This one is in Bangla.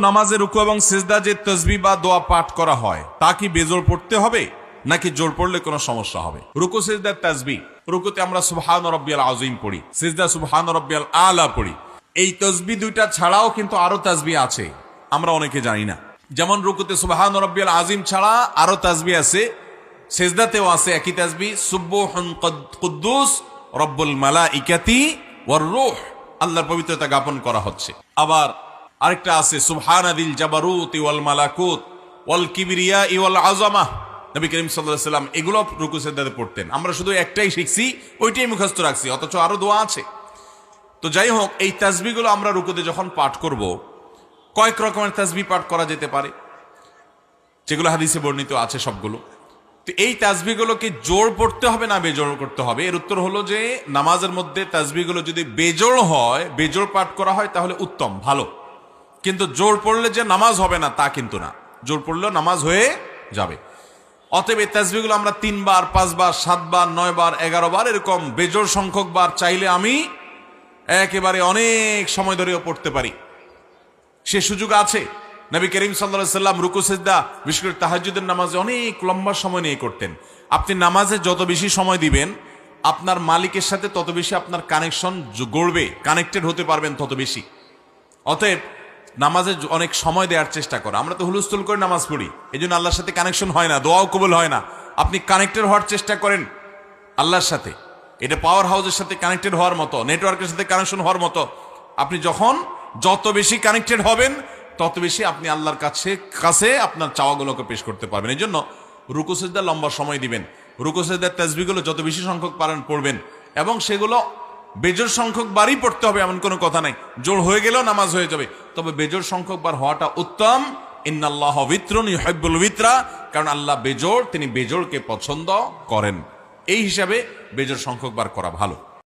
নামাজে রুকু এবং সেজদা যে তসবি বা দোয়া পাঠ করা হয়, তা কি বেজোর পড়তে হবে, নাকি জোর পড়লে কোনো সমস্যা হবে? রুকু, সেজদার তাসবি। রুকুতে আমরা সুবহান রব্বিয়াল আজিম পড়ি, সেজদা সুবহান রব্বিয়াল আলা পড়ি। এই তসবি দুইটা ছাড়াও কিন্তু আরও তাসবি আছে, আমরা অনেকে জানি না। যেমন রুকুতে সুবহান রব্বিয়াল আজিম ছাড়া আরও তাসবি আছে, সেজদাতেও আছে একই তাসবি সুব্বুহুন কদ- কুদ্দুস, রব্বুল মালাইকাতি ওয়ার রূহ। আল্লাহর পবিত্রতা জ্ঞাপন করা হচ্ছে। আবার আরেকটা আছে সুবহানাদিল জাবারুত ওয়াল মালাকুত ওয়াল কিবরিয়া ওয়াল আযমা। নবী করিম আলাইহি সাল্লাম এগুলো রুকু সেজদাতে পড়তেন। আমরা শুধু একটাই শিখছি, ওইটাই মুখস্থ রাখছি, অথচ আরও দোয়া আছে। তো যাই হোক, এই তাসবিগুলো আমরা রুকুতে যখন পাঠ করব, কয়েক রকমের তাসবি পাঠ করা যেতে পারে, যেগুলো হাদিসে বর্ণিত আছে সবগুলো। তো এই তাসবিগুলোকে জোর পড়তে হবে, না বেজোড় করতে হবে? এর উত্তর হলো যে, নামাজের মধ্যে তাসবিগুলো যদি বেজোড় হয়, বেজোড় পাঠ করা হয়, তাহলে উত্তম, ভালো। কিন্তু জোর পড়লে যে নামাজ হবে না, তা কিন্তু না। জোর পড়লেও নামাজ হয়ে যাবে। অতএব এই তাসবিগুলো আমরা তিনবার, পাঁচবার, সাতবার, নয়বার এগারো বার এরকম বেজোড় সংখ্যক বার চাইলে আমি একেবারে অনেক সময় ধরেও পড়তে পারি। সে সুযোগ আছে। নবী করিম সাল্লা সাল্লাম রুকু, সেজদা বিশেষ করে তাহাজুদের নামাজে অনেক লম্বা সময় নিয়ে করতেন। আপনি নামাজে যত বেশি সময় দিবেন, আপনার মালিকের সাথে তত বেশি আপনার কানেকশন গড়বে কানেক্টেড হতে পারবেন তত বেশি। অতএব নামাজে অনেক সময় দেওয়ার চেষ্টা করো। আমরা তো হুলস্থুল করে নামাজ পড়ি। এই জন্য আল্লাহর সাথে কানেকশন হয় না, দোয়াও কবুল হয় না। আপনি কানেক্টেড হওয়ার চেষ্টা করেন আল্লাহর সাথে। এটা পাওয়ার হাউসের সাথে কানেক্টেড হওয়ার মতো নেটওয়ার্কের সাথে কানেকশন হওয়ার মতো। আপনি যখন যত বেশি কানেক্টেড হবেন, তত বেশি আপনি আল্লাহর কাছে কাছে আপনার চাওয়াগুলোকে পেশ করতে পারবেন। এই জন্য রুকুসেজদা লম্বা সময় দিবেন। রুকুসেজদার তাসবিগুলো যত বেশি সংখ্যক পারেন পড়বেন এবং সেগুলো বেজোর সংখ্যক বারই পড়তে হবে এমন কোনো কথা নাই। জোর হয়ে গেলেও নামাজ হয়ে যাবে। তবে বেজোর সংখ্যক বার হওয়াটা উত্তম। ইন্নাল্লাহ বিত্রন ইহাব্বুল বিত্রা কারণ আল্লাহ বেজোর তিনি বেজোরকে পছন্দ করেন। এই হিসাবে বেজোর সংখ্যক বার করা ভালো।